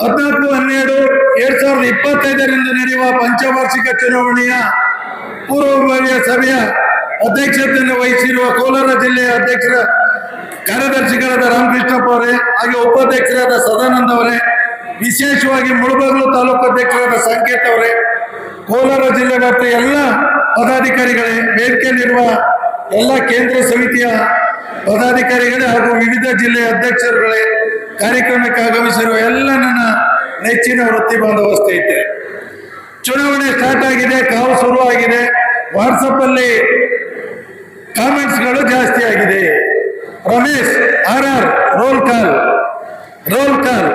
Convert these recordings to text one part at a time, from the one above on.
ಹದಿನಾಲ್ಕು, ಹನ್ನೆರಡು, ಎರಡ್ ಸಾವಿರದ ಇಪ್ಪತ್ತೈದರಿಂದ ನಡೆಯುವ ಪಂಚವಾರ್ಷಿಕ ಚುನಾವಣೆಯ ಪೂರ್ವಭಾವಿಯ ಸಭೆಯ ಅಧ್ಯಕ್ಷತೆಯನ್ನು ವಹಿಸಿರುವ ಕೋಲಾರ ಜಿಲ್ಲೆಯ ಅಧ್ಯಕ್ಷರ ಕಾರ್ಯದರ್ಶಿಗಳಾದ ರಾಮಕೃಷ್ಣಪ್ಪ ಅವರೇ ಹಾಗೆ ಉಪಾಧ್ಯಕ್ಷರಾದ ಸದಾನಂದ ಅವರೇ, ವಿಶೇಷವಾಗಿ ಮುಳಬಾಗಿಲು ತಾಲೂಕು ಅಧ್ಯಕ್ಷರಾದ ಸಂಕೇತ್ ಅವರೇ, ಕೋಲಾರ ಜಿಲ್ಲೆ ವ್ಯಾಪ್ತಿಯ ಎಲ್ಲ ಪದಾಧಿಕಾರಿಗಳೇ ವೇದಿಕೆಯಲ್ಲಿರುವ ಎಲ್ಲ ಕೇಂದ್ರ ಸಮಿತಿಯ ಪದಾಧಿಕಾರಿಗಳೇ ಹಾಗೂ ವಿವಿಧ ಜಿಲ್ಲೆಯ ಅಧ್ಯಕ್ಷರುಗಳೇ ಕಾರ್ಯಕ್ರಮಕ್ಕೆ ಆಗಮಿಸಿರುವ ಎಲ್ಲ ನನ್ನ ನೆಚ್ಚಿನ ವೃತ್ತಿ ಬಾಂಧವ ಸ್ನೇಹಿತರೆ ಚುನಾವಣೆ ಸ್ಟಾರ್ಟ್ ಆಗಿದೆ, ಕಾವು ಶುರುವಾಗಿದೆ ವಾಟ್ಸಪ್ ಅಲ್ಲಿ ಕಾಮೆಂಟ್ಸ್ಗಳು ಜಾಸ್ತಿ ಆಗಿದೆ. Ramesh, R R roll call roll call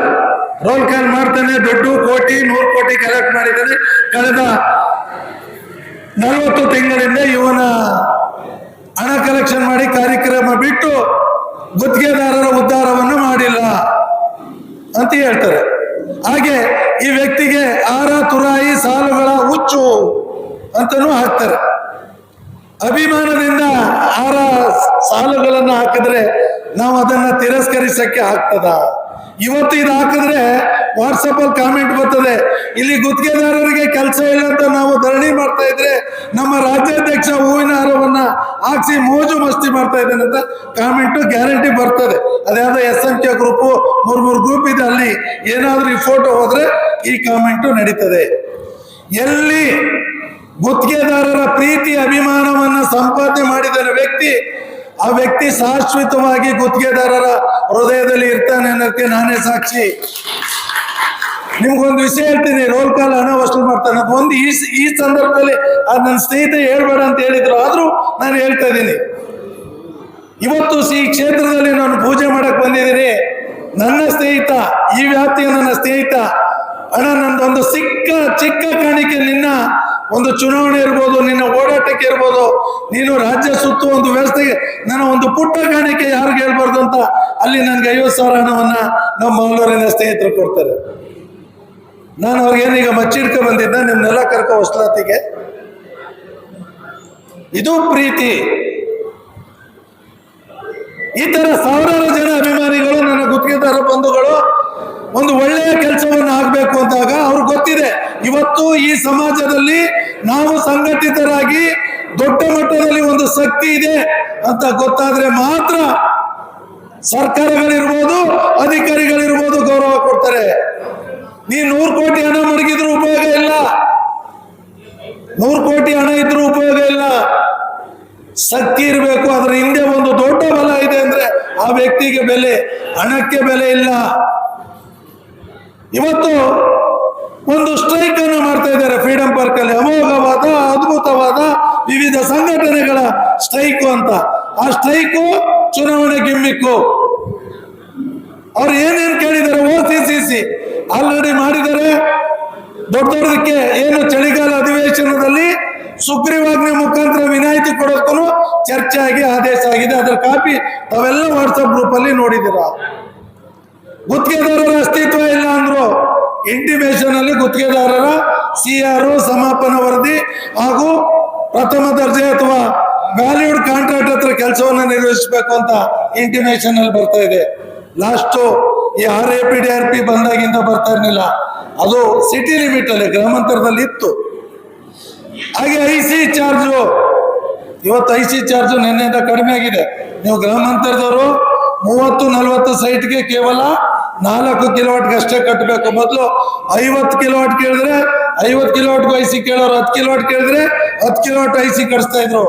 roll call ಮಾಡ್ತಾನೆ, ದುಡ್ಡು ಕೋಟಿ, ನೂರು ಕೋಟಿ ಕಲೆಕ್ಟ್ ಮಾಡಿದ್ದಾನೆ. ಕಳೆದ ನಲವತ್ತು ತಿಂಗಳಿಂದ ಇವನ ಹಣ ಕಲೆಕ್ಷನ್ ಮಾಡಿ ಕಾರ್ಯಕ್ರಮ ಬಿಟ್ಟು ಗುತ್ತಿಗೆದಾರರ ಉದ್ಧಾರವನ್ನು ಮಾಡಿಲ್ಲ ಅಂತ ಹೇಳ್ತಾರೆ. ಹಾಗೆ ಈ ವ್ಯಕ್ತಿಗೆ ಆರ ತುರಾಯಿ ಸಾಲುಗಳ ಹುಚ್ಚು ಅಂತನೂ ಹಾಕ್ತಾರೆ. ಅಭಿಮಾನದಿಂದ ಆರ ಸಾಲುಗಳನ್ನು ಹಾಕಿದ್ರೆ ನಾವು ಅದನ್ನು ತಿರಸ್ಕರಿಸಕ್ಕೆ ಆಗ್ತದ? ಇವತ್ತು ಇದು ಹಾಕಿದ್ರೆ ವಾಟ್ಸಪ್ ಅಲ್ಲಿ ಕಾಮೆಂಟ್ ಬರ್ತದೆ. ಇಲ್ಲಿ ಗುತ್ತಿಗೆದಾರರಿಗೆ ಕೆಲಸ ಇಲ್ಲ ಅಂತ ನಾವು ಧರಣಿ ಮಾಡ್ತಾ ಇದ್ರೆ ನಮ್ಮ ರಾಜ್ಯಾಧ್ಯಕ್ಷ ಹೂವಿನ ಹಾರವನ್ನ ಹಾಕ್ಸಿ ಮೋಜು ಮಸ್ತಿ ಮಾಡ್ತಾ ಇದ್ದೇನೆ ಅಂತ ಕಾಮೆಂಟ್ ಗ್ಯಾರಂಟಿ ಬರ್ತದೆ. ಅದ್ಯಾವುದೋ ಎಸ್ ಎಂ ಕೆ ಗ್ರೂಪ್ ಮೂರ್ ಮೂರು ಗ್ರೂಪ್ ಇದೆ ಅಲ್ಲಿ ಏನಾದ್ರೂ ಈ ಫೋಟೋ ಹೋದ್ರೆ ಈ ಕಾಮೆಂಟ್ ನಡೀತದೆ. ಎಲ್ಲಿ ಗುತ್ತಿಗೆದಾರರ ಪ್ರೀತಿ, ಅಭಿಮಾನವನ್ನ ಸಂಪಾದನೆ ಮಾಡಿದ ವ್ಯಕ್ತಿ ಆ ವ್ಯಕ್ತಿ ಶಾಶ್ವತವಾಗಿ ಗುತ್ತಿಗೆದಾರರ ಹೃದಯದಲ್ಲಿ ಇರ್ತಾನೆ ಅನ್ನೋದಕ್ಕೆ ನಾನೇ ಸಾಕ್ಷಿ. ನಿಮ್ಗೊಂದು ವಿಷಯ ಹೇಳ್ತೀನಿ ರೋಲ್ ಕಾಲ್ ಹಣ ವಸೂಲು ಮಾಡ್ತಾನೆ. ಅದು ಒಂದು ಈ ಈ ಸಂದರ್ಭದಲ್ಲಿ ಅದು ನನ್ನ ಸ್ನೇಹಿತರು ಹೇಳ್ಬೇಡ ಅಂತ ಹೇಳಿದ್ರು. ಆದರೂ ನಾನು ಹೇಳ್ತಾ ಇದ್ದೀನಿ. ಇವತ್ತು ಈ ಕ್ಷೇತ್ರದಲ್ಲಿ ನಾನು ಪೂಜೆ ಮಾಡಕ್ ಬಂದಿದ್ದೀನಿ. ನನ್ನ ಸ್ನೇಹಿತ, ಈ ವ್ಯಾಪ್ತಿಯ ನನ್ನ ಸ್ನೇಹಿತ, ಅಣ್ಣ, ನಂದೊಂದು ಸಿಕ್ಕ, ಚಿಕ್ಕ ಕಾಣಿಕೆ ನಿನ್ನ ಒಂದು ಚುನಾವಣೆ ಇರ್ಬೋದು, ನಿನ್ನ ಓಡಾಟಕ್ಕೆ ಇರ್ಬೋದು, ನೀನು ರಾಜ್ಯ ಸುತ್ತು ಒಂದು ವ್ಯವಸ್ಥೆಗೆ, ನನ್ನ ಒಂದು ಪುಟ್ಟ ಕಾಣಿಕೆ ಯಾರಿಗೆ ಹೇಳ್ಬಾರ್ದು ಅಂತ ಅಲ್ಲಿ ನನ್ಗೆ ಐವತ್ತು ಸಾವಿರ ಹಣವನ್ನ ನಮ್ಮ ಮಂಗಳೂರಿನ ಸ್ನೇಹಿತರು ಕೊಡ್ತಾರೆ. ನಾನು ಅವ್ರಿಗೇನೀಗ ಮಚ್ಚಿಡ್ಕ ಬಂದಿದ್ದ ನೆಲ ಕರ್ಕೊ ಹೊಸ್ಲಾತಿಗೆ. ಇದು ಪ್ರೀತಿ. ಈ ತರ ಸಾವಿರಾರು ಜನ ಅಭಿಮಾನಿಗಳು, ನನ್ನ ಗುತ್ತಿಗೆದಾರ ಬಂಧುಗಳು, ಒಂದು ಒಳ್ಳೆಯ ಕೆಲಸವನ್ನು ಆಗ್ಬೇಕು ಅಂದಾಗ ಅವ್ರಿಗೆ ಗೊತ್ತಿದೆ. ಇವತ್ತು ಈ ಸಮಾಜದಲ್ಲಿ ನಾವು ಸಂಘಟಿತರಾಗಿ ದೊಡ್ಡ ಮಟ್ಟದಲ್ಲಿ ಒಂದು ಶಕ್ತಿ ಇದೆ ಅಂತ ಗೊತ್ತಾದ್ರೆ ಮಾತ್ರ ಸರ್ಕಾರಗಳಿರ್ಬೋದು, ಅಧಿಕಾರಿಗಳಿರ್ಬೋದು ಗೌರವ ಕೊಡ್ತಾರೆ. ನೀ ನೂರು ಕೋಟಿ ಹಣ ಮಡಗಿದ್ರು ಉಪಯೋಗ ಇಲ್ಲ. ನೂರು ಕೋಟಿ ಹಣ ಇದ್ರು ಉಪಯೋಗ ಇಲ್ಲ. ಶಕ್ತಿ ಇರಬೇಕು, ಅದರ ಹಿಂದೆ ಒಂದು ದೊಡ್ಡ ಬಲ ಇದೆ ಅಂದ್ರೆ ಆ ವ್ಯಕ್ತಿಗೆ ಬೆಲೆ, ಹಣಕ್ಕೆ ಬೆಲೆ ಇಲ್ಲ. ಇವತ್ತು ಒಂದು ಸ್ಟ್ರೈಕ್ ಅನ್ನು ಮಾಡ್ತಾ ಇದ್ದಾರೆ ಫ್ರೀಡಂ ಪಾರ್ಕ್ ಅಲ್ಲಿ. ಅಮೋಘವಾದ, ಅದ್ಭುತವಾದ ವಿವಿಧ ಸಂಘಟನೆಗಳ ಸ್ಟ್ರೈಕು ಅಂತ. ಆ ಸ್ಟ್ರೈಕು ಚುನಾವಣೆ ಗಿಮ್ಮಿಕ್ಕು. ಅವ್ರು ಏನೇನ್ ಕೇಳಿದ್ದಾರೆ O C C C. Already ಮಾಡಿದ್ದಾರೆ. ದೊಡ್ಡ ದೊಡ್ಡದಕ್ಕೆ ಏನು ಚಳಿಗಾಲ ಅಧಿವೇಶನದಲ್ಲಿ ಸುಗ್ರೀವಾಜ್ಞೆ ಮುಖಾಂತರ ವಿನಾಯಿತಿ ಕೊಡೋಕ್ಕೂ ಚರ್ಚೆ ಆಗಿ ಆದೇಶ ಆಗಿದೆ. ಅದರ ಕಾಪಿ ತಾವೆಲ್ಲ ವಾಟ್ಸಪ್ ಗ್ರೂಪ್ ಅಲ್ಲಿ ನೋಡಿದಿರ ಗುತ್ತಿಗೆದಾರರ ಅಸ್ತಿತ್ವ ಇಲ್ಲ ಅಂದ್ರು ಇಂಟಿಮೇಷನ್ ಅಲ್ಲಿ ಗುತ್ತಿಗೆದಾರರ ಆರ್ ಸಮಾಪನ ವರದಿ ಹಾಗೂ ಪ್ರಥಮ ದರ್ಜೆ ಅಥವಾ ವ್ಯಾಲ್ಯೂಡ್ ಕಾಂಟ್ರಾಕ್ಟ್ ಹತ್ರ ಕೆಲಸವನ್ನು ನಿರ್ವಹಿಸಬೇಕು ಅಂತ ಇಂಟಿಮೇಷನ್ ಅಲ್ಲಿ ಬರ್ತಾ ಇದೆ. ಲಾಸ್ಟು ಈ R A P D R P ಬಂದಾಗಿಂದ ಬರ್ತಾ ಇರಲಿಲ್ಲ. ಅದು ಸಿಟಿ ಲಿಮಿಟ್ ಅಲ್ಲಿ, ಗ್ರಾಮಾಂತರದಲ್ಲಿ ಇತ್ತು. ಹಾಗೆ ಐ ಸಿ ಚಾರ್ಜು ಇವತ್ತು ಐ ಸಿ ಚಾರ್ಜು ನಿನ್ನೆಯಿಂದ ಕಡಿಮೆ ಆಗಿದೆ. ನೀವು ಗ್ರಾಮಾಂತರದವರು ಮೂವತ್ತು ನಲವತ್ತು ಸೈಟ್ಗೆ ಕೇವಲ ನಾಲ್ಕು ಕಿಲೋವಾಟ್ಗೆ ಅಷ್ಟೇ ಕಟ್ಟಬೇಕು ಮೊದಲು ಐವತ್ತು ಕಿಲೋವಾಟ್ ಕೇಳಿದ್ರೆ, ಐವತ್ತು ಕಿಲೋವಾಟ್ಗೂ ಐ ಸಿ ಕೇಳೋರು ಹತ್ತು ಕಿಲೋವಾಟ್ ಕೇಳಿದ್ರೆ ಹತ್ತು ಕಿಲೋವಾಟ್ ಐ ಸಿ ಕಟ್ಸ್ತಾ ಇದ್ರು.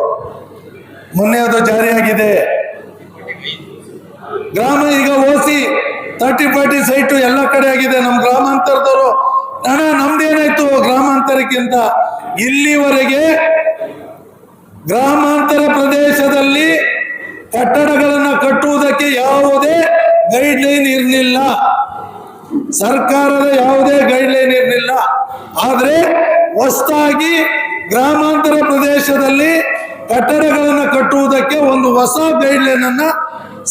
ಮೊನ್ನೆ ಅದು ಜಾರಿಯಾಗಿದೆ ಗ್ರಾಮ ಈಗ ಓಸಿ ತರ್ಟಿ ಫಾರ್ಟಿ ಸೈಟು ಎಲ್ಲ ಕಡೆ ಆಗಿದೆ. ನಮ್ಮ ಗ್ರಾಮಾಂತರದವರು ಅಣ್ಣ ನಮ್ದೇನಾಯ್ತು ಗ್ರಾಮಾಂತರಕ್ಕಿಂತ? ಇಲ್ಲಿವರೆಗೆ ಗ್ರಾಮಾಂತರ ಪ್ರದೇಶದಲ್ಲಿ ಕಟ್ಟಡಗಳನ್ನು ಕಟ್ಟುವುದಕ್ಕೆ ಯಾವುದೇ ಗೈಡ್ ಲೈನ್ ಇರಲಿಲ್ಲ. ಸರ್ಕಾರದ ಯಾವುದೇ ಗೈಡ್ ಲೈನ್ ಇರಲಿಲ್ಲ. ಆದರೆ ಹೊಸದಾಗಿ ಗ್ರಾಮಾಂತರ ಪ್ರದೇಶದಲ್ಲಿ ಕಟ್ಟಡಗಳನ್ನು ಕಟ್ಟುವುದಕ್ಕೆ ಒಂದು ಹೊಸ ಗೈಡ್ ಲೈನ್ ಅನ್ನ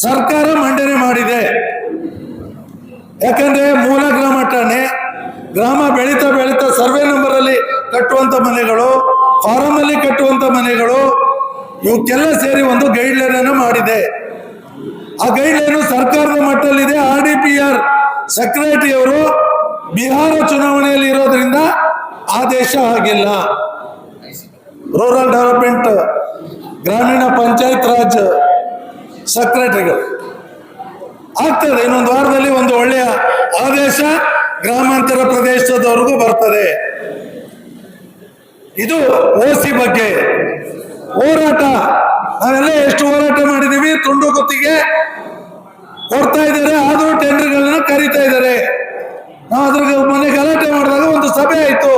ಸರ್ಕಾರ ಮಂಡನೆ ಮಾಡಿದೆ. ಯಾಕಂದ್ರೆ ಮೂಲ ಗ್ರಾಮ ಠಾಣೆ ಗ್ರಾಮ ಬೆಳೀತಾ ಬೆಳೀತಾ ಸರ್ವೆ ನಂಬರ್ ಅಲ್ಲಿ ಕಟ್ಟುವಂತ ಮನೆಗಳು ಫಾರಂ ಅಲ್ಲಿ ಕಟ್ಟುವಂತ ಮನೆಗಳು, ಇವಕ್ಕೆಲ್ಲ ಸೇರಿ ಒಂದು ಗೈಡ್ ಲೈನ್ ಅನ್ನು ಮಾಡಿದೆ. ಆ ಗೈಡ್ ಲೈನ್ ಸರ್ಕಾರದ ಮಟ್ಟದಲ್ಲಿದೆ R D P R secretary ಅವರು ಬಿಹಾರ ಚುನಾವಣೆಯಲ್ಲಿ ಇರೋದ್ರಿಂದ ಆದೇಶ ಆಗಿಲ್ಲ ರೂರಲ್ ಡೆವಲಪ್ಮೆಂಟ್ ಗ್ರಾಮೀಣ ಪಂಚಾಯತ್ ರಾಜ್ ಸೆಕ್ರೆಟರಿಗಳು ಆಗ್ತದೆ, ಇನ್ನೊಂದು ವಾರದಲ್ಲಿ ಒಂದು ಒಳ್ಳೆಯ ಆದೇಶ ಗ್ರಾಮಾಂತರ ಪ್ರದೇಶದವರೆಗೂ ಬರ್ತದೆ. ಇದು ಓಸಿ ಬಗ್ಗೆ ಹೋರಾಟ ನಾವೆಲ್ಲ ಎಷ್ಟು ಹೋರಾಟ ಮಾಡಿದೀವಿ ತುಂಡು ಗುತ್ತಿಗೆ ಕೊಡ್ತಾ ಇದ್ದಾರೆ, ಆದರೂ ಟೆಂಡರ್ಗಳನ್ನ ಕರೀತಾ ಇದ್ದಾರೆ. ನಾವು ಅದ್ರ ಮನೆ ಗಲಾಟೆ ಮಾಡಿದಾಗ ಒಂದು ಸಭೆ ಆಯ್ತು.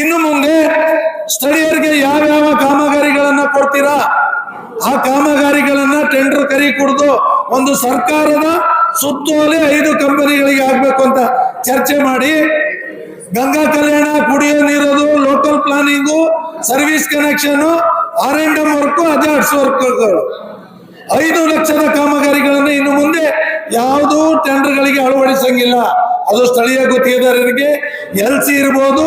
ಇನ್ನು ಮುಂದೆ ಸ್ಥಳೀಯರಿಗೆ ಯಾವ್ಯಾವ ಕಾಮಗಾರಿಗಳನ್ನ ಕೊಡ್ತೀರಾ? ಆ ಕಾಮಗಾರಿಗಳನ್ನ ಟೆಂಡರ್ ಕರಿ ಕುಡಿದು ಒಂದು ಸರ್ಕಾರದ ಸುತ್ತೋಲೆ ಐದು ಕಂಪನಿಗಳಿಗೆ ಆಗ್ಬೇಕು ಅಂತ ಚರ್ಚೆ ಮಾಡಿ, ಗಂಗಾ ಕಲ್ಯಾಣ, ಕುಡಿಯೋ ನೀರೋದು local planning service connection R and M work ಅಡ್ಸ್ ವರ್ಕ್ಗಳು ಐದು ಲಕ್ಷದ ಕಾಮಗಾರಿಗಳನ್ನು ಇನ್ನು ಮುಂದೆ ಯಾವುದೂ ಟೆಂಡರ್ಗಳಿಗೆ ಅಳವಡಿಸಂಗಿಲ್ಲ. ಅದು ಸ್ಥಳೀಯ ಗುತ್ತಿಗೆದಾರರಿಗೆ ಎಲ್ ಸಿ ಇರ್ಬೋದು,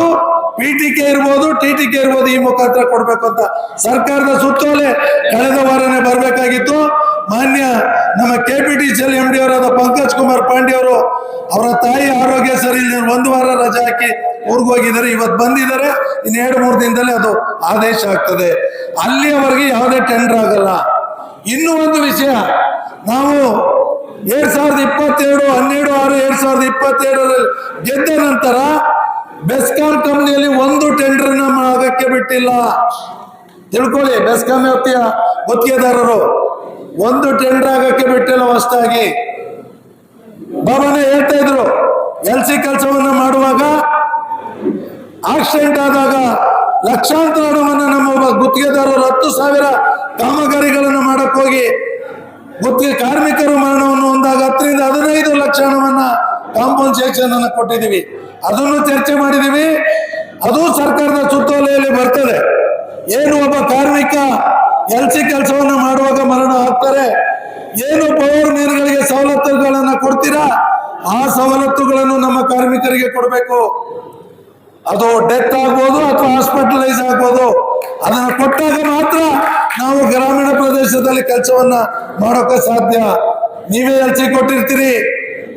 ಪಿ ಟಿ ಕೆ ಇರ್ಬೋದು, ಟಿ ಟಿ ಕೆ ಇರ್ಬೋದು ಈ ಮುಖಾಂತರ ಕೊಡ್ಬೇಕು ಅಂತ ಸರ್ಕಾರದ ಸುತ್ತೋಲೆ ಕಳೆದ ವಾರನೇ ಬರಬೇಕಾಗಿತ್ತು. ಮಾನ್ಯ ನಮ್ಮ K P T C M D ಅವರಾದ Pankaj Kumar Pandey ಅವರು ಅವರ ತಾಯಿ ಆರೋಗ್ಯ ಸರಿ ಒಂದು ವಾರ ರಜೆ ಹಾಕಿ ಊರಿಗೆ ಹೋಗಿದ್ದಾರೆ. ಇವತ್ತು ಬಂದಿದ್ದಾರೆ. ಇನ್ನು ಎರಡು ಮೂರು ದಿನದಲ್ಲಿ ಅದು ಆದೇಶ ಆಗ್ತದೆ. ಅಲ್ಲಿಯವರೆಗೆ ಯಾವುದೇ ಟೆಂಡರ್ ಆಗಲ್ಲ. ಇನ್ನೂ ಒಂದು ವಿಷಯ. ನಾವು ಎರಡ್ ಸಾವಿರದ ಇಪ್ಪತ್ತೆರಡು ಹನ್ನೆರಡು, ಆರು, ಎರಡ್ ಸಾವಿರದ ಇಪ್ಪತ್ತೆರಡರಲ್ಲಿ ಗೆದ್ದ ನಂತರ ಬೆಸ್ಕಾಂ ಕಂಪ್ನಿಯಲ್ಲಿ ಒಂದು ಟೆಂಡರ್ ನಮ್ಮ ಆಗಕ್ಕೆ ಬಿಟ್ಟಿಲ್ಲ. ತಿಳ್ಕೊಳ್ಳಿ, ಬೆಸ್ಕಾಂ ವ್ಯಾಪ್ತಿಯ ಗುತ್ತಿಗೆದಾರರು ಒಂದು ಟೆಂಡರ್ ಆಗಕ್ಕೆ ಬಿಟ್ಟಿಲ್ಲ ಹೊಸದಾಗಿ ಬಾಬಾನೇ ಹೇಳ್ತಾ ಇದ್ರು, ಎಲ್ ಸಿ ಕೆಲಸವನ್ನ ಮಾಡುವಾಗ ಆಕ್ಸಿಡೆಂಟ್ ಆದಾಗ ಲಕ್ಷಾಂತರ ಹಣವನ್ನು ನಮ್ಮ ಒಬ್ಬ ಗುತ್ತಿಗೆದಾರರು ಹತ್ತು ಸಾವಿರ ಕಾಮಗಾರಿಗಳನ್ನು ಮಾಡಕ್ ಹೋಗಿ ಗುತ್ತಿಗೆ ಕಾರ್ಮಿಕರು ಮರಣವನ್ನು ಹೊಂದಾಗ ಹತ್ತರಿಂದ ಹದಿನೈದು ಲಕ್ಷ ಹಣವನ್ನ ಕಾಂಪನ್ಸೇಷನ್ ಅನ್ನು ಕೊಟ್ಟಿದ್ದೀವಿ. ಅದನ್ನು ಚರ್ಚೆ ಮಾಡಿದ್ದೀವಿ. ಅದು ಸರ್ಕಾರದ ಸುತ್ತೋಲೆಯಲ್ಲಿ ಬರ್ತದೆ. ಏನು ಒಬ್ಬ ಕಾರ್ಮಿಕ ಎಲ್ ಸಿ ಕೆಲಸವನ್ನು ಮಾಡುವಾಗ ಮರಣ ಆಗ್ತಾರೆ ಏನು ಪವರ್ ನೀರುಗಳಿಗೆ ಸವಲತ್ತುಗಳನ್ನ ಕೊಡ್ತೀರಾ? ಆ ಸವಲತ್ತುಗಳನ್ನು ನಮ್ಮ ಕಾರ್ಮಿಕರಿಗೆ ಕೊಡಬೇಕು. ಅದು ಡೆತ್ ಆಗ್ಬೋದು ಅಥವಾ ಹಾಸ್ಪಿಟಲೈಸ್ ಆಗ್ಬೋದು. ಅದನ್ನ ಕೊಟ್ಟಾಗ ಮಾತ್ರ ನಾವು ಗ್ರಾಮೀಣ ಪ್ರದೇಶದಲ್ಲಿ ಕೆಲಸವನ್ನ ಮಾಡೋಕೆ ಸಾಧ್ಯ. ನೀವೇ ಎಲ್ ಸಿ ಕೊಟ್ಟಿರ್ತೀರಿ.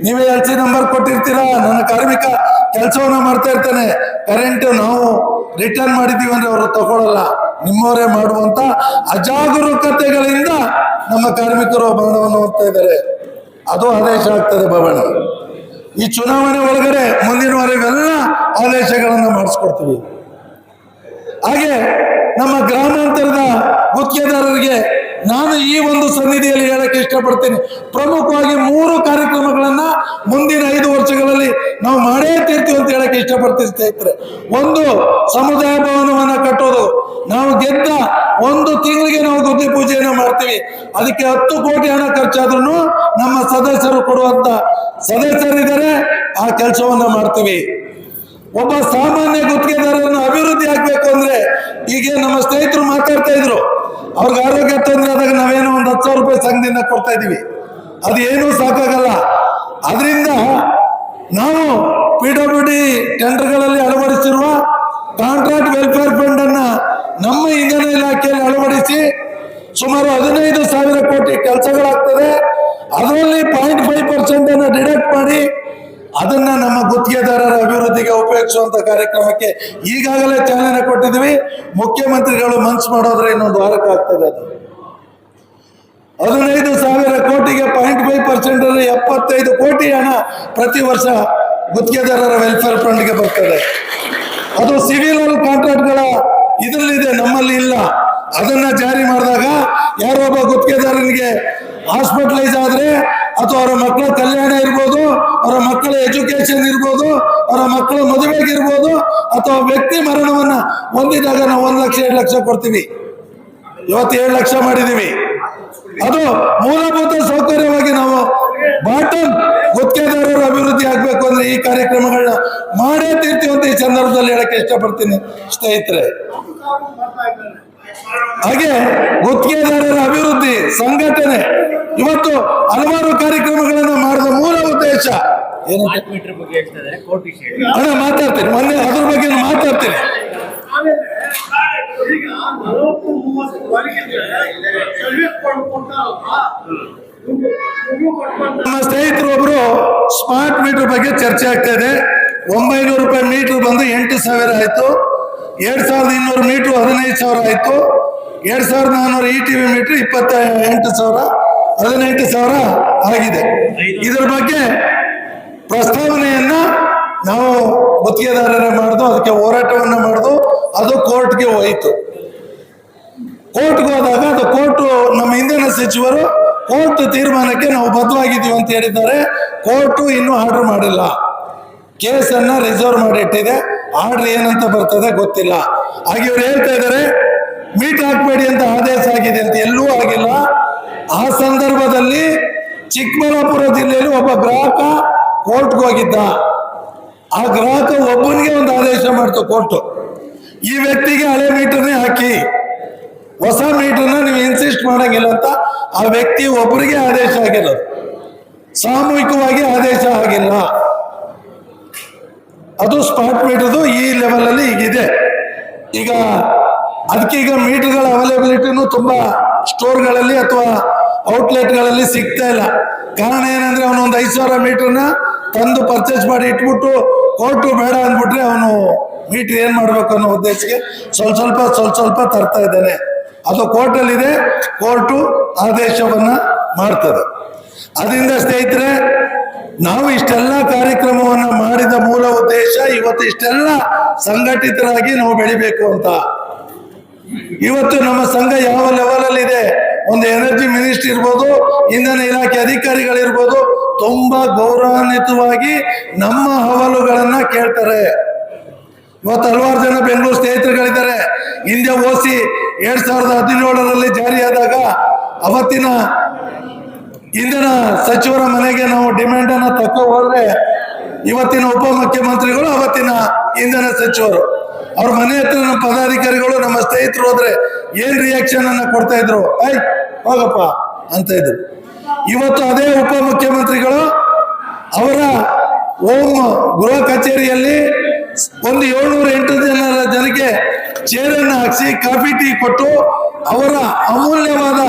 ನೀವೇ ಎಲ್ ಸಿ ನಂಬರ್ ಕೊಟ್ಟಿರ್ತೀರಾ? ನನ್ನ ಕಾರ್ಮಿಕ ಕೆಲಸವನ್ನ ಮಾಡ್ತಾ ಇರ್ತಾನೆ. ಕರೆಂಟ್ ನಾವು ರಿಟರ್ನ್ ಮಾಡಿದೀವಿ ಅಂದ್ರೆ ಅವರು ತಗೊಳ್ಳಲ್ಲ ನಿಮ್ಮವರೇ ಮಾಡುವಂತ ಅಜಾಗರೂಕತೆಗಳಿಂದ ನಮ್ಮ ಕಾರ್ಮಿಕರು ಮರಣವನ್ನು ಹೋಗ್ತಾ ಇದ್ದಾರೆ. ಅದು ಆದೇಶ ಆಗ್ತದೆ ಭವನ. ಈ ಚುನಾವಣೆ ಒಳಗಡೆ ಮುಂದಿನ ವರೆಗೆಲ್ಲ ಆದೇಶಗಳನ್ನು ಮಾಡಿಸ್ಕೊಡ್ತೀವಿ. ಹಾಗೆ ನಮ್ಮ ಗ್ರಾಮಾಂತರದ ಗುತ್ತಿಗೆದಾರರಿಗೆ ನಾನು ಈ ಒಂದು ಸನ್ನಿಧಿಯಲ್ಲಿ ಹೇಳಕ್ಕೆ ಇಷ್ಟಪಡ್ತೀನಿ. ಪ್ರಮುಖವಾಗಿ ಮೂರು ಕಾರ್ಯಕ್ರಮಗಳನ್ನ ಮುಂದಿನ ಐದು ವರ್ಷಗಳಲ್ಲಿ ನಾವು ಮಾಡೇ ತೀರ್ತೀವಿ ಅಂತ ಹೇಳಕ್ಕೆ ಇಷ್ಟಪಡ್ತೀನಿ ಸ್ನೇಹಿತರೆ. ಒಂದು ಸಮುದಾಯ ಭವನವನ್ನು ಕಟ್ಟೋದು ನಾವು ಗೆದ್ದ ಒಂದು ತಿಂಗಳಿಗೆ ನಾವು ಗುದ್ದಿ ಪೂಜೆಯನ್ನು ಮಾಡ್ತೀವಿ. ಅದಕ್ಕೆ ಹತ್ತು ಕೋಟಿ ಹಣ ಖರ್ಚಾದ್ರೂ ನಮ್ಮ ಸದಸ್ಯರು ಕೊಡುವಂತ ಸದಸ್ಯರಿದ್ದಾರೆ, ಆ ಕೆಲಸವನ್ನ ಮಾಡ್ತೀವಿ. ಒಬ್ಬ ಸಾಮಾನ್ಯ ಗುತ್ತಿಗೆದಾರರನ್ನು ಅಭಿವೃದ್ಧಿ ಆಗ್ಬೇಕು ಅಂದ್ರೆ ಈಗ ನಮ್ಮ ಸ್ನೇಹಿತರು ಮಾತಾಡ್ತಾ ಇದ್ರು. ಅವ್ರಿಗೆ ಆರೋಗ್ಯ ತೊಂದರೆ ಆದಾಗ ನಾವೇನೋ ಒಂದು ಹತ್ತು ಸಾವಿರ ರೂಪಾಯಿ ಸಂಘದಿಂದ ಕೊಡ್ತಾ ಇದೀವಿ ಅದು ಏನೂ ಸಾಕಾಗಲ್ಲ. ಅದರಿಂದ ನಾವು ಪಿ ಡಬ್ಲ್ಯೂ ಡಿ ಟೆಂಡರ್ಗಳಲ್ಲಿ ಅಳವಡಿಸಿರುವ ಕಾಂಟ್ರಾಕ್ಟ್ ವೆಲ್ಫೇರ್ ಫಂಡ್ ಅನ್ನ ನಮ್ಮ ಇಂಧನ ಇಲಾಖೆಯಲ್ಲಿ ಅಳವಡಿಸಿ ಸುಮಾರು ಹದಿನೈದು ಸಾವಿರ ಕೋಟಿ ಕೆಲಸಗಳಾಗ್ತದೆ. ಅದರಲ್ಲಿ ಪಾಯಿಂಟ್ ಫೈವ್ ಪರ್ಸೆಂಟ್ ಅನ್ನು ಡಿಡಕ್ಟ್ ಮಾಡಿ ಅದನ್ನ ನಮ್ಮ ಗುತ್ತಿಗೆದಾರರ ಅಭಿವೃದ್ಧಿಗೆ ಉಪಯೋಗಿಸುವಂತ ಕಾರ್ಯಕ್ರಮಕ್ಕೆ ಈಗಾಗಲೇ ಚಾಲನೆ ಕೊಟ್ಟಿದ್ದೀವಿ. ಮುಖ್ಯಮಂತ್ರಿಗಳು ಮನ್ಸು ಮಾಡೋದ್ರೆ ಇನ್ನೊಂದು ವಾರಕ್ಕೆ ಆಗ್ತದೆ ಅದು. ಹದಿನೈದು ಸಾವಿರ ಕೋಟಿಗೆ ಪಾಯಿಂಟ್ ಫೈವ್ ಪರ್ಸೆಂಟ್ ಅಲ್ಲಿ ಎಪ್ಪತ್ತೈದು ಕೋಟಿ ಹಣ ಪ್ರತಿ ವರ್ಷ ಗುತ್ತಿಗೆದಾರರ ವೆಲ್ಫೇರ್ ಫಂಡ್ಗೆ ಬರ್ತದೆ. ಅದು ಸಿವಿಲ್ ಕಾಂಟ್ರಾಕ್ಟ್ಗಳ ಇದರಲ್ಲಿದೆ, ನಮ್ಮಲ್ಲಿ ಇಲ್ಲ. ಅದನ್ನ ಜಾರಿ ಮಾಡಿದಾಗ ಯಾರೋ ಒಬ್ಬ ಗುತ್ತಿಗೆದಾರನಿಗೆ ಹಾಸ್ಪಿಟಲೈಸ್ ಆದ್ರೆ ಅಥವಾ ಅವರ ಮಕ್ಕಳ ಕಲ್ಯಾಣ ಇರ್ಬೋದು, ಅವರ ಮಕ್ಕಳ ಎಜುಕೇಶನ್ ಇರ್ಬೋದು, ಅವರ ಮಕ್ಕಳ ಮದುವೆಗೆ ಇರ್ಬೋದು, ಅಥವಾ ವ್ಯಕ್ತಿ ಮರಣವನ್ನ ಹೊಂದಿದಾಗ ನಾವು ಒಂದು ಲಕ್ಷ, ಎರಡು ಲಕ್ಷ ಕೊಡ್ತೀವಿ. ಇವತ್ತು ಏಳು ಲಕ್ಷ ಮಾಡಿದೀವಿ. ಅದು ಮೂಲಭೂತ ಸೌಕರ್ಯವಾಗಿ ನಾವು ಬಾಟಮ್ ಗುತ್ತಿಗೆದಾರರು ಅಭಿವೃದ್ಧಿ ಆಗ್ಬೇಕು ಅಂದ್ರೆ ಈ ಕಾರ್ಯಕ್ರಮಗಳನ್ನ ಮಾಡೇ ತೀರ್ತೀವಿ ಅಂತ ಈ ಸಂದರ್ಭದಲ್ಲಿ ಹೇಳಕ್ಕೆ ಇಷ್ಟಪಡ್ತೀನಿ. ಸ್ನೇಹಿತರೆ. ಹಾಗೆ ಗುತ್ತಿಗೆದಾರರ ಅಭಿವೃದ್ಧಿ ಸಂಘಟನೆ ಇವತ್ತು ಹಲವಾರು ಕಾರ್ಯಕ್ರಮಗಳನ್ನು ಮಾಡಿದ ಮೂಲ ಉದ್ದೇಶ ಅಣ್ಣ ಮಾತಾಡ್ತೀನಿ. ಮೊನ್ನೆ ಅದ್ರ ಬಗ್ಗೆ ಮಾತಾಡ್ತೀನಿ. ನಮ್ಮ ಸ್ನೇಹಿತರು ಒಬ್ರು ಸ್ಮಾರ್ಟ್ ಮೀಟರ್ ಬಗ್ಗೆ ಚರ್ಚೆ ಆಗ್ತಾ ಇದೆ. ಒಂಬೈನೂರು ರೂಪಾಯಿ ಮೀಟರ್ ಬಂದು ಎಂಟು ಸಾವಿರ ಆಯಿತು. ಎರಡ್ ಸಾವಿರದ ಇನ್ನೂರು ಮೀಟರ್ ಹದಿನೈದು ಸಾವಿರ ಆಯಿತು. ಎರಡು ಸಾವಿರದ ನಾನ್ನೂರು ಇ ಟಿ ವಿ ಮೀಟರ್ ಇಪ್ಪತ್ತ ಎಂಟು ಸಾವಿರ, ಹದಿನೆಂಟು ಸಾವಿರ ಆಗಿದೆ. ಇದರ ಬಗ್ಗೆ ಪ್ರಸ್ತಾವನೆಯನ್ನ ನಾವು ಗುತ್ತಿಗೆದಾರರ ಮಾಡಿದ್ವು ಅದಕ್ಕೆ ಹೋರಾಟವನ್ನು ಮಾಡಿದ್ವು ಅದು ಕೋರ್ಟ್ಗೆ ಹೋಯಿತು. ಕೋರ್ಟ್ಗೆ ಹೋದಾಗ ಅದು ಕೋರ್ಟು ನಮ್ಮ ಹಿಂದಿನ ಸಚಿವರು ಕೋರ್ಟ್ ತೀರ್ಮಾನಕ್ಕೆ ನಾವು ಬದ್ಧವಾಗಿದ್ದೀವಿ ಅಂತ ಹೇಳಿದ್ದಾರೆ. ಕೋರ್ಟು ಇನ್ನೂ ಆರ್ಡರ್ ಮಾಡಿಲ್ಲ. ಕೇಸನ್ನ ರಿಸರ್ವ್ ಮಾಡಿಟ್ಟಿದೆ. ಆರ್ಡರ್ ಏನಂತ ಬರ್ತದೆ ಗೊತ್ತಿಲ್ಲ. ಹಾಗೆ ಇವ್ರು ಹೇಳ್ತಾ ಇದ್ದಾರೆ ಮೀಟ್ ಹಾಕ್ಬೇಡಿ ಅಂತ ಆದೇಶ ಆಗಿದೆ ಅಂತ. ಎಲ್ಲೂ ಆಗಿಲ್ಲ. ಆ ಸಂದರ್ಭದಲ್ಲಿ ಚಿಕ್ಕಬಳ್ಳಾಪುರ ಜಿಲ್ಲೆಯಲ್ಲಿ ಒಬ್ಬ ಗ್ರಾಹಕ ಕೋರ್ಟ್ಗೆ ಹೋಗಿದ್ದ. ಆ ಗ್ರಾಹಕ ಒಬ್ಬನಿಗೆ ಒಂದು ಆದೇಶ ಮಾಡ್ತು ಕೋರ್ಟ್. ಈ ವ್ಯಕ್ತಿಗೆ ಹಳೆ ಮೀಟರ್ನೇ ಹಾಕಿ. ಹೊಸ ಮೀಟರ್ನ ನೀವು ಇನ್ಸಿಸ್ಟ್ ಮಾಡಂಗಿಲ್ಲ ಅಂತ ಆ ವ್ಯಕ್ತಿ ಒಬ್ಬರಿಗೆ ಆದೇಶ ಆಗಿಲ್ಲ. ಸಾಮೂಹಿಕವಾಗಿ ಆದೇಶ ಆಗಿಲ್ಲ. ಅದು ಸ್ಪಾಟ್ ಮೀಟರ್ದು ಈ ಲೆವೆಲ್ ಅಲ್ಲಿ ಈಗಿದೆ ಈಗ ಅದಕ್ಕೆ ಈಗ ಮೀಟರ್ಗಳ ಅವೈಲಬಿಲಿಟಿನೂ ತುಂಬಾ ಸ್ಟೋರ್ಗಳಲ್ಲಿ ಅಥವಾ ಔಟ್ಲೆಟ್ಗಳಲ್ಲಿ ಸಿಗ್ತಾ ಇಲ್ಲ. ಕಾರಣ ಏನಂದ್ರೆ ಅವನು ಒಂದು ಐದು ಸಾವಿರ ಮೀಟರ್ನ ತಂದು ಪರ್ಚೇಸ್ ಮಾಡಿ ಇಟ್ಬಿಟ್ಟು ಕೋರ್ಟು ಬೇಡ ಅಂದ್ಬಿಟ್ರೆ ಅವನು ಮೀಟರ್ ಏನ್ ಮಾಡ್ಬೇಕು ಅನ್ನೋ ಉದ್ದೇಶಕ್ಕೆ ಸ್ವಲ್ಪ ಸ್ವಲ್ಪ ಸ್ವಲ್ಪ ಸ್ವಲ್ಪ ತರ್ತಾ ಇದ್ದಾನೆ. ಅದು ಕೋರ್ಟಲ್ಲಿದೆ, ಕೋರ್ಟು ಆದೇಶವನ್ನ ಮಾಡ್ತದೆ. ಅದರಿಂದ ಸ್ನೇಹಿತರೆ, ನಾವು ಇಷ್ಟೆಲ್ಲ ಕಾರ್ಯಕ್ರಮವನ್ನ ಮಾಡಿದ ಮೂಲ ಉದ್ದೇಶ ಇವತ್ತು ಇಷ್ಟೆಲ್ಲ ಸಂಘಟಿತರಾಗಿ ನಾವು ಬೆಳಿಬೇಕು ಅಂತ. ಇವತ್ತು ನಮ್ಮ ಸಂಘ ಯಾವ ಲೆವೆಲ್ ಇದೆ ಒಂದು ಎನರ್ಜಿ ಮಿನಿಸ್ಟ್ರಿ ಇರ್ಬೋದು, ಇಂಧನ ಇಲಾಖೆ ಅಧಿಕಾರಿಗಳಿರ್ಬೋದು, ತುಂಬಾ ಗೌರವಾನ್ವಿತವಾಗಿ ನಮ್ಮ ಹವಲುಗಳನ್ನ ಕೇಳ್ತಾರೆ. ಇವತ್ತು ಹಲವಾರು ಜನ ಬೆಂಗಳೂರು ಸ್ನೇಹಿತರುಗಳಿದ್ದಾರೆ. ಹಿಂದೆ ಓಸಿ ಎರಡ್ ಸಾವಿರದ ಹದಿನೇಳರಲ್ಲಿ ಜಾರಿಯಾದಾಗ ಅವತ್ತಿನ ಇಂದಿನ ಸಚಿವರ ಮನೆಗೆ ನಾವು ಡಿಮ್ಯಾಂಡ್ ಅನ್ನ ತಕ್ಕ ಹೋದ್ರೆ ಇವತ್ತಿನ ಉಪಮುಖ್ಯಮಂತ್ರಿಗಳು, ಅವತ್ತಿನ ಇಂಧನ ಸಚಿವರು. ಅವ್ರ ಮನೆ ಹತ್ರ ನಮ್ಮ ಪದಾಧಿಕಾರಿಗಳು, ನಮ್ಮ ಸ್ನೇಹಿತರು ಹೋದ್ರೆ ಏನ್ ರಿಯಾಕ್ಷನ್ ಅನ್ನ ಕೊಡ್ತಾ ಇದ್ರು? ಐ ಹೋಗಪ್ಪ ಅಂತ ಇದ್ರು. ಇವತ್ತು ಅದೇ ಉಪ ಮುಖ್ಯಮಂತ್ರಿಗಳು ಅವರ ಓಮ್ ಗೃಹ ಕಚೇರಿಯಲ್ಲಿ ಒಂದು ಏಳ್ನೂರ ಎಂಟು ಜನರ ಜನಕ್ಕೆ ಚೇರನ್ನು ಹಾಕಿಸಿ ಕಾಫಿ ಟೀ ಕೊಟ್ಟು ಅವರ ಅಮೂಲ್ಯವಾದ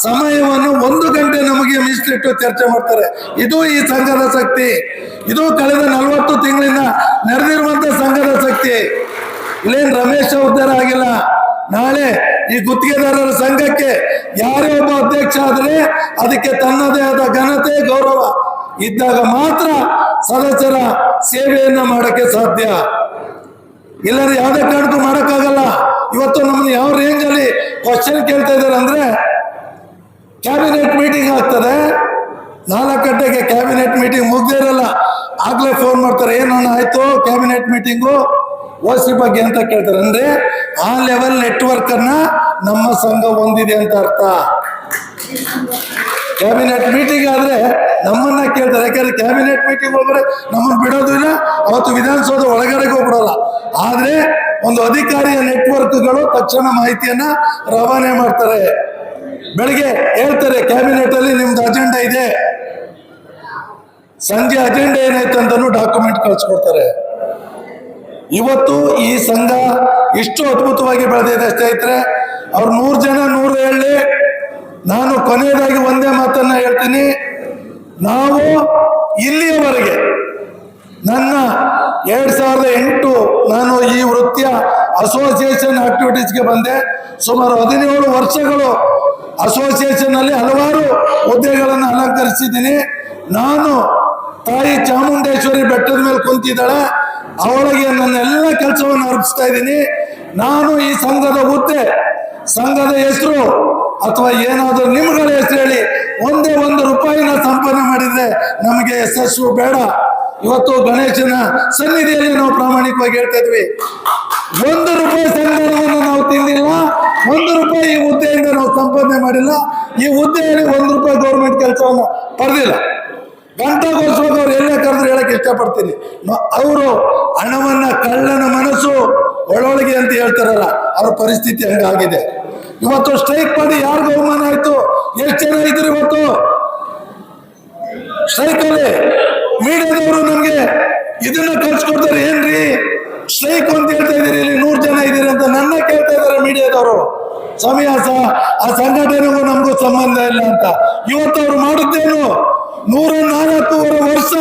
ಸಮಯವನ್ನು ಒಂದು ಗಂಟೆ ನಮಗೆ ಮೀಸಲಿಟ್ಟು ಚರ್ಚೆ ಮಾಡ್ತಾರೆ. ಇದು ಈ ಸಂಘದ ಶಕ್ತಿ. ಇದು ಕಳೆದ ನಲವತ್ತು ತಿಂಗಳಿಂದ ನಡೆದಿರುವಂತ ಸಂಘದ ಶಕ್ತಿ. ಇಲ್ಲೇನ್ ರಮೇಶ್ ಉದ್ಧಾರ ಆಗಿಲ್ಲ. ನಾಳೆ ಈ ಗುತ್ತಿಗೆದಾರರ ಸಂಘಕ್ಕೆ ಯಾರೇ ಒಬ್ಬ ಅಧ್ಯಕ್ಷ ಆದ್ರೆ ಅದಕ್ಕೆ ತನ್ನದೇ ಆದ ಘನತೆ, ಗೌರವ ಇದ್ದಾಗ ಮಾತ್ರ ಸದಸ್ಯರ ಸೇವೆಯನ್ನ ಮಾಡಕ್ಕೆ ಸಾಧ್ಯ. ಇಲ್ಲದ್ರೆ ಯಾವುದೇ ಕಾರಣಕ್ಕೂ ಮಾಡಕ್ಕಾಗಲ್ಲ. ಇವತ್ತು ನಮ್ಮನ್ನು ಯಾವ ರೇಂಜ್ ಅಲ್ಲಿ ಕ್ವಶನ್ ಕೇಳ್ತಾ ಇದ್ದಾರೆ ಅಂದ್ರೆ ಕ್ಯಾಬಿನೆಟ್ ಮೀಟಿಂಗ್ ಆಗ್ತದೆ. ನಾಲ್ಕು ಗಂಟೆಗೆ ಕ್ಯಾಬಿನೆಟ್ ಮೀಟಿಂಗ್ ಮುಗ್ದೇ ಇರಲ್ಲ. ಆಗ್ಲೇ ಫೋನ್ ಮಾಡ್ತಾರೆ ಏನನ್ನ ಆಯ್ತು ಕ್ಯಾಬಿನೆಟ್ ಮೀಟಿಂಗು ಓಸಿ ಬಗ್ಗೆ ಅಂತ ಕೇಳ್ತಾರೆ. ಅಂದ್ರೆ ಆ ಲೆವೆಲ್ ನೆಟ್ವರ್ಕ್ ಅನ್ನ ನಮ್ಮ ಸಂಘ ಹೊಂದಿದೆ ಅಂತ ಅರ್ಥ. ಕ್ಯಾಬಿನೆಟ್ ಮೀಟಿಂಗ್ ಆದ್ರೆ ನಮ್ಮನ್ನ ಕೇಳ್ತಾರೆ. ಯಾಕಂದ್ರೆ ಕ್ಯಾಬಿನೆಟ್ ಮೀಟಿಂಗ್ ಹೋಗ್ರೆ ನಮ್ಮನ್ನ ಬಿಡೋದಿಲ್ಲ ಅವತ್ತು ವಿಧಾನಸೌಧ ಒಳಗಡೆಗೆ ಹೋಗ್ಬಿಡೋಲ್ಲ ಆದ್ರೆ ಒಂದು ಅಧಿಕಾರಿಯ ನೆಟ್ವರ್ಕ್ಗಳು ತಕ್ಷಣ ಮಾಹಿತಿಯನ್ನ ರವಾನೆ ಮಾಡ್ತಾರೆ. ಬೆಳಿಗ್ಗೆ ಹೇಳ್ತಾರೆ ಕ್ಯಾಬಿನೆಟ್ ಅಲ್ಲಿ ನಿಮ್ದು ಅಜೆಂಡಾ ಇದೆ. ಸಂಜೆ ಅಜೆಂಡಾ ಏನಾಯ್ತು ಅಂತಾನು ಡಾಕ್ಯುಮೆಂಟ್ ಕಳ್ಸಿಕೊಡ್ತಾರೆ. ಇವತ್ತು ಈ ಸಂಘ ಇಷ್ಟು ಅದ್ಭುತವಾಗಿ ಬೆಳೆದಿದೆ ಸ್ನೇಹಿತರೆ. ಅವ್ರು ನೂರು ಜನ ನೂರು ಹೇಳಿ. ನಾನು ಕೊನೆಯದಾಗಿ ಒಂದೇ ಮಾತನ್ನ ಹೇಳ್ತೀನಿ. ನಾವು ಇಲ್ಲಿಯವರೆಗೆ ನನ್ನ ಎರಡ್ ಸಾವಿರದ ಎಂಟು ನಾನು ಈ ವೃತ್ತಿಯ ಅಸೋಸಿಯೇಷನ್ ಆಕ್ಟಿವಿಟೀಸ್ಗೆ ಬಂದೆ. ಸುಮಾರು ಹದಿನೇಳು ವರ್ಷಗಳು ಅಸೋಸಿಯೇಷನ್ ಅಲ್ಲಿ ಹಲವಾರು ಹುದ್ದೆಗಳನ್ನು ಅಲಂಕರಿಸಿದ್ದೀನಿ. ನಾನು ತಾಯಿ ಚಾಮುಂಡೇಶ್ವರಿ ಬೆಟ್ಟದ ಮೇಲೆ ಕುಂತಿದ್ದಾಳೆ. ಅವಳಿಗೆ ನನ್ನ ಎಲ್ಲ ಕೆಲಸವನ್ನು ಅರ್ಪಿಸ್ತಾ ಇದ್ದೀನಿ. ನಾನು ಈ ಸಂಘದ ಹುದ್ದೆ, ಸಂಘದ ಹೆಸರು ಅಥವಾ ಏನಾದರೂ ನಿಮ್ಗಳ ಹೆಸರು ಹೇಳಿ, ಒಂದೇ ಒಂದು ರೂಪಾಯಿನ ಸಂಪಾದನೆ ಮಾಡಿದ್ರೆ ನಮಗೆ ಯಶಸ್ಸು ಬೇಡ. ಇವತ್ತು ಗಣೇಶನ ಸನ್ನಿಧಿಯಲ್ಲಿ ನಾವು ಪ್ರಾಮಾಣಿಕವಾಗಿ ಹೇಳ್ತಾ ಇದ್ವಿ. ಒಂದು ರೂಪಾಯಿ ಸಂಧಾನವನ್ನು ನಾವು ತಿಂದಿಲ್ಲ, ಒಂದು ರೂಪಾಯಿ ಈ ಹುದ್ದೆಯಿಂದ ನಾವು ಸಂಪಾದನೆ ಮಾಡಿಲ್ಲ, ಈ ಹುದ್ದೆಯಲ್ಲಿ ಒಂದು ರೂಪಾಯಿ ಗೌರ್ಮೆಂಟ್ ಕೆಲಸವನ್ನು ಪಡೆದಿಲ್ಲ. ಗಂಟಾಗೋಸ್ಕರ ಅವ್ರು ಎಲ್ಲೇ ಕರೆದ್ರು ಹೇಳಕ್ಕೆ ಇಷ್ಟಪಡ್ತೀನಿ. ಅವರು ಹಣವನ್ನ ಕಳ್ಳನ ಮನಸ್ಸು ಒಳೊಳಗೆ ಅಂತ ಹೇಳ್ತಾರಲ್ಲ, ಅವ್ರ ಪರಿಸ್ಥಿತಿ ಹಂಗಾಗಿದೆ. ಇವತ್ತು ಸ್ಟ್ರೈಕ್ ಮಾಡಿ ಯಾರಿಗೂ ಬಹುಮಾನ ಆಯ್ತು? ಎಷ್ಟು ಜನ ಇದ್ರು ಇವತ್ತು? ಸ್ಟ್ರೈಕ್ ಅಲ್ಲಿ ಮೀಡಿಯಾದವರು ನಮ್ಗೆ ಇದನ್ನ ಕಳ್ಸಿಕೊಡ್ತಾರೆ, ಏನ್ರಿ? ಸ್ಟ್ರೈಕ್ ಅಂತ ಹೇಳ್ತಾ ಇದೀರಿ ಇಲ್ಲಿ, ನೂರ್ ಜನ ಇದೀರಿ ಅಂತ ನನ್ನ ಕೇಳ್ತಾ ಇದಾರೆ ಮೀಡಿಯಾದವರು. ಸಮಯಾಸ ಆ ಸಂಘಟನೆಗೂ ನಮಗೂ ಸಂಬಂಧ ಇಲ್ಲ ಅಂತ. ಇವತ್ತು ಅವ್ರು ಮಾಡಿದ್ದೇನು ನೂರ ನಾಲ್ಕೂವರೆ ವರ್ಷ,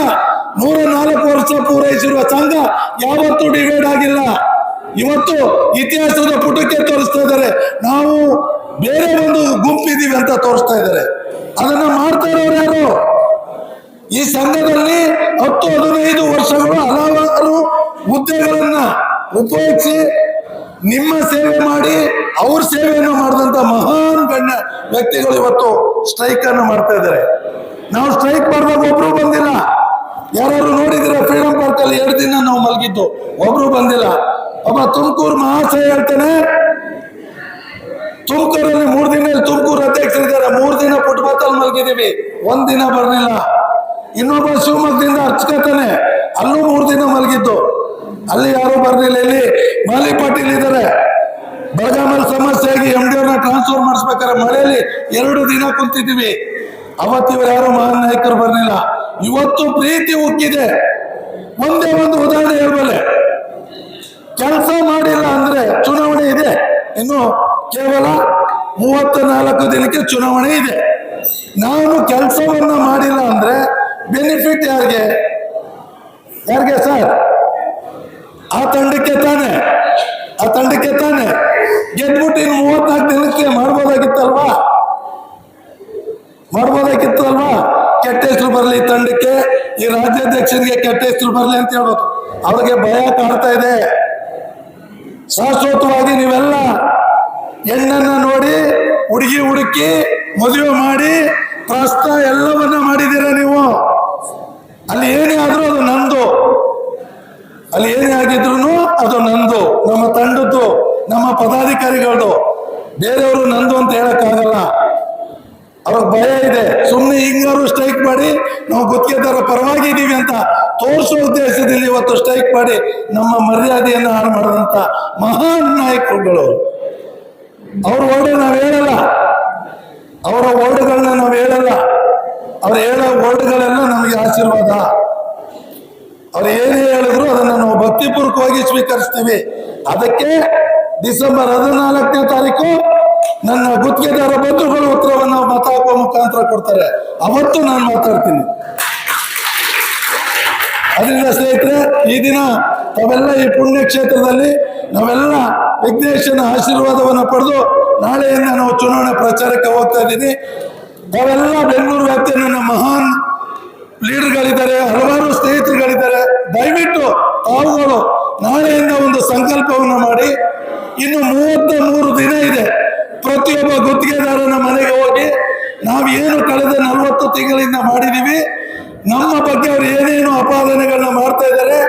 ನೂರ ನಾಲ್ಕು ವರ್ಷ ಪೂರೈಸಿರುವ ಸಂಘ ಯಾವತ್ತೂ ಡಿವೈಡ್ ಆಗಿಲ್ಲ. ಇವತ್ತು ಇತಿಹಾಸದ ಪುಟಕ್ಕೆ ತೋರಿಸ್ತಾ ಇದ್ದಾರೆ. ನಾವು ಬೇರೆ ಒಂದು ಗುಂಪಿದೀವಿ ಅಂತ ತೋರಿಸ್ತಾ ಇದ್ದಾರೆ. ಅದನ್ನ ಮಾಡ್ತಾ ಯಾರು? ಈ ಸಂಘದಲ್ಲಿ ಹತ್ತು ಹದಿನೈದು ವರ್ಷಗಳು ಹಲವಾರು ಹುದ್ದೆಗಳನ್ನ ಉಪಯೋಗಿಸಿ ನಿಮ್ಮ ಸೇವೆ ಮಾಡಿ ಅವ್ರ ಸೇವೆಯನ್ನು ಮಾಡಿದಂತ ಮಹಾನ್ ಗಣ್ಯ ವ್ಯಕ್ತಿಗಳು ಇವತ್ತು ಸ್ಟ್ರೈಕ್ ಅನ್ನು ಮಾಡ್ತಾ ಇದ್ದಾರೆ. ನಾವು ಸ್ಟ್ರೈಕ್ ಮಾಡಿದಾಗ ಒಬ್ರು ಬಂದಿಲ್ಲ. ಯಾರು ನೋಡಿದ್ರೆ ಫ್ರೀಡಂ ಪಾರ್ಕ್ ಅಲ್ಲಿ ಎರಡು ದಿನ ನಾವು ಮಲಗಿದ್ದು, ಒಬ್ರು ಬಂದಿಲ್ಲ. ಒಬ್ಬ ತುಮಕೂರು ಮಹಾಶಯ ಹೇಳ್ತಾನೆ, ತುಮಕೂರಲ್ಲಿ ಮೂರ್ ದಿನ ತುಮಕೂರು ಅಧ್ಯಕ್ಷರಿದ್ದಾರೆ. ಮೂರ್ ದಿನ ಫುಟ್ಪಾತ್ ಮಲಗಿದೀವಿ ಒಂದ್ ದಿನ ಬರ್ಲಿಲ್ಲ. ಇನ್ನೊಬ್ಬ ಶಿವಮೊಗ್ಗದಿಂದ ಹಚ್ಕೋತಾನೆ ಅಲ್ಲೂ ಮೂರು ದಿನ ಮಲಗಿದ್ದು. ಅಲ್ಲಿ ಯಾರು ಬರ್ಲಿಲ್ಲ. ಇಲ್ಲಿ ಮಾಲಿ ಪಾಟೀಲ್ ಇದ್ದಾರೆ. ಬೆಳಗಾಮಲ್ಲಿ ಸಮಸ್ಯೆ ಆಗಿ ಎಂ ಡಿ ಅವ್ರನ್ನ ಟ್ರಾನ್ಸ್ಫರ್ ಮಾಡಿಸ್ಬೇಕಾದ್ರೆ ಮಳೆಯಲ್ಲಿ ಎರಡು ದಿನ ಕುಂತಿದ್ದೀವಿ. ಅವತ್ತಿವ್ರು ಯಾರು ಮಹಾನ್ ನಾಯಕರು ಬರಲಿಲ್ಲ. ಇವತ್ತು ಪ್ರೀತಿ ಉಕ್ಕಿದೆ. ಒಂದೇ ಒಂದು ಉದಾಹರಣೆ ಹೇಳ್ಬಲ್ಲೆ. ಕೆಲಸ ಮಾಡಿಲ್ಲ ಅಂದ್ರೆ ಚುನಾವಣೆ ಇದೆ. ಇನ್ನು ಕೇವಲ ಮೂವತ್ತ ನಾಲ್ಕು ದಿನಕ್ಕೆ ಚುನಾವಣೆ ಇದೆ. ನಾನು ಕೆಲಸವನ್ನ ಮಾಡಿಲ್ಲ ಅಂದ್ರೆ ಬೆನಿಫಿಟ್ ಯಾರಿಗೆ? ಯಾರಿಗೆ ಸರ್ ಆ ತಂಡಕ್ಕೆ ತಾನೆ? ಆ ತಂಡಕ್ಕೆ ತಾನೆ? ಗೆದ್ಬಿಟ್ಟು ಇನ್ನು ಮೂವತ್ನಾಲ್ಕು ದಿನಕ್ಕೆ ಮಾಡ್ಬೋದಾಗಿತ್ತಲ್ವಾ? ಮಾಡ್ಬೋದಾಗಿತ್ತಲ್ವಾ ಕೆಟ್ಟ ಹೆಸರು ಬರಲಿ ತಂಡಕ್ಕೆ. ಈ ರಾಜ್ಯಾಧ್ಯಕ್ಷರಿಗೆ ಕೆಟ್ಟ ಹೆಸರು ಬರಲಿ ಅಂತ ಹೇಳ್ಬೋದು. ಅವ್ರಿಗೆ ಭಯ ಕಾಡ್ತಾ ಇದೆ. ಶಾಶ್ವತವಾಗಿ ನೀವೆಲ್ಲ ಹೆಣ್ಣನ್ನ ನೋಡಿ, ಹುಡುಗಿ ಹುಡುಕಿ ಮದುವೆ ಮಾಡಿ ಪ್ರಸ್ತ ಎಲ್ಲವನ್ನ ಮಾಡಿದ್ದೀರಾ ನೀವು? ಅಲ್ಲಿ ಏನೇ ಆದರೂ ಅದು ನಂದು. ಅಲ್ಲಿ ಏನೇ ಆಗಿದ್ರು ಅದು ನಂದು. ನಮ್ಮ ತಂಡದ್ದು, ನಮ್ಮ ಪದಾಧಿಕಾರಿಗಳದು. ಬೇರೆಯವರು ನಂದು ಅಂತ ಹೇಳಕ್ಕಾಗಲ್ಲ. ಅವ್ರಿಗೆ ಭಯ ಇದೆ. ಸುಮ್ಮನೆ ಹಿಂಗಾರು ಸ್ಟ್ರೈಕ್ ಮಾಡಿ, ನಾವು ಗುತ್ತಿಗೆದಾರ ಪರವಾಗಿ ಇದ್ದೀವಿ ಅಂತ ತೋರಿಸೋ ಉದ್ದೇಶದಲ್ಲಿ ಇವತ್ತು ಸ್ಟ್ರೈಕ್ ಮಾಡಿ ನಮ್ಮ ಮರ್ಯಾದೆಯನ್ನು ಹಾಳು ಮಾಡಿದಂತ ಮಹಾನ್ ನಾಯಕರುಗಳು ಅವ್ರ. ವರ್ಡ್ ನಾವು ಹೇಳಲ್ಲ. ಅವರ ವರ್ಡ್ಗಳನ್ನ ನಾವು ಹೇಳಲ್ಲ. ಅವ್ರು ಹೇಳೋ ವರ್ಡ್ಗಳೆಲ್ಲ ನಮಗೆ ಆಶೀರ್ವಾದ. ಅವ್ರು ಏನು ಹೇಳಿದ್ರು ಅದನ್ನು ನಾವು ಭಕ್ತಿಪೂರ್ವಕವಾಗಿ ಸ್ವೀಕರಿಸ್ತೀವಿ. ಅದಕ್ಕೆ ಡಿಸೆಂಬರ್ ಹದಿನಾಲ್ಕನೇ ತಾರೀಕು ನನ್ನ ಗುತ್ತಿಗೆದಾರ ಬಂಧುಗಳು ಉತ್ತರವನ್ನು ಮತ ಹಾಕುವ ಮುಖಾಂತರ ಕೊಡ್ತಾರೆ. ಅವತ್ತು ನಾನು ಮಾತಾಡ್ತೀನಿ. ಅದರಿಂದ ಸ್ನೇಹಿತರೆ, ಈ ದಿನ ತಾವೆಲ್ಲ ಈ ಪುಣ್ಯ ಕ್ಷೇತ್ರದಲ್ಲಿ ನಾವೆಲ್ಲ ವಿಘ್ನೇಶನ ಆಶೀರ್ವಾದವನ್ನು ಪಡೆದು ನಾಳೆಯಿಂದ ನಾವು ಚುನಾವಣೆ ಪ್ರಚಾರಕ್ಕೆ ಹೋಗ್ತಾ ಇದ್ದೀನಿ ತಾವೆಲ್ಲ ಬೆಂಗಳೂರು ವ್ಯಾಪ್ತಿಯ ನನ್ನ ಮಹಾನ್ ಲೀಡರ್ಗಳಿದ್ದಾರೆ, ಹಲವಾರು ಸ್ನೇಹಿತರುಗಳಿದ್ದಾರೆ. ದಯವಿಟ್ಟು ತಾವುಗಳು ನಾಳೆಯಿಂದ ಒಂದು ಸಂಕಲ್ಪವನ್ನು ಮಾಡಿ, ಇನ್ನು ಮೂವತ್ತ ಮೂರು ದಿನ ಇದೆ. ಪ್ರತಿಯೊಬ್ಬ ಗುತ್ತಿಗೆದಾರನ ಮನೆಗೆ ಹೋಗಿ ನಾವು ಏನು ಕಳೆದ ನಲವತ್ತು ತಿಂಗಳಿಂದ ಮಾಡಿದೀವಿ ನಮ್ಮ ಬಗ್ಗೆ ಅವರು ಏನೇನು ಅಪಾದನೆಗಳನ್ನ ಮಾಡ್ತಾ ಇದ್ದಾರೆ.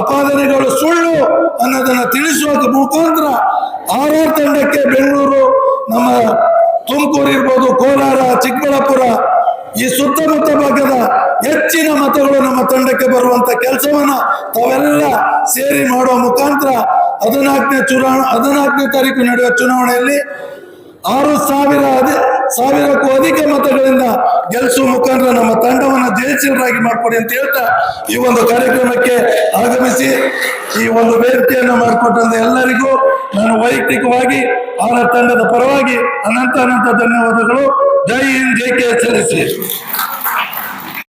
ಅಪಾದನೆಗಳು ಸುಳ್ಳು ಅನ್ನೋದನ್ನ ತಿಳಿಸುವ ಮುಖಾಂತರ ಆರ್ ಆರ್ ತಂಡಕ್ಕೆ ಬೆಂಗಳೂರು ನಮ್ಮ ತುಮಕೂರು ಇರ್ಬೋದು ಕೋಲಾರ, ಚಿಕ್ಕಬಳ್ಳಾಪುರ, ಈ ಸುತ್ತಮುತ್ತ ಭಾಗದ ಹೆಚ್ಚಿನ ಮತಗಳು ನಮ್ಮ ತಂಡಕ್ಕೆ ಬರುವಂತ ಕೆಲಸವನ್ನ ತಾವೆಲ್ಲ ಸೇರಿ ಮಾಡುವ ಮುಖಾಂತರ ಹದಿನಾಲ್ಕನೇ ಚುನಾವಣೆ ಹದಿನಾಲ್ಕನೇ ತಾರೀಕು ನಡೆಯುವ ಚುನಾವಣೆಯಲ್ಲಿ ಆರು ಸಾವಿರ ಸಾವಿರಕ್ಕೂ ಅಧಿಕ ಮತಗಳಿಂದ ಗೆಲ್ಸುವ ಮುಖಾಂತರ ನಮ್ಮ ತಂಡವನ್ನು ಜಯಶೀಲರಾಗಿ ಮಾಡಿಕೊಡಿ ಅಂತ ಹೇಳ್ತಾ ಈ ಒಂದು ಕಾರ್ಯಕ್ರಮಕ್ಕೆ ಆಗಮಿಸಿ ಈ ಒಂದು ವೇದಿಕೆಯನ್ನು ಮಾಡಿಕೊಟ್ಟಂತ ಎಲ್ಲರಿಗೂ ನಾನು ವೈಯಕ್ತಿಕವಾಗಿ ಅವರ ತಂಡದ ಪರವಾಗಿ ಅನಂತ ಅನಂತ ಧನ್ಯವಾದಗಳು. ಜೈ ಹಿಂದ್, ಜೈ ಕೆ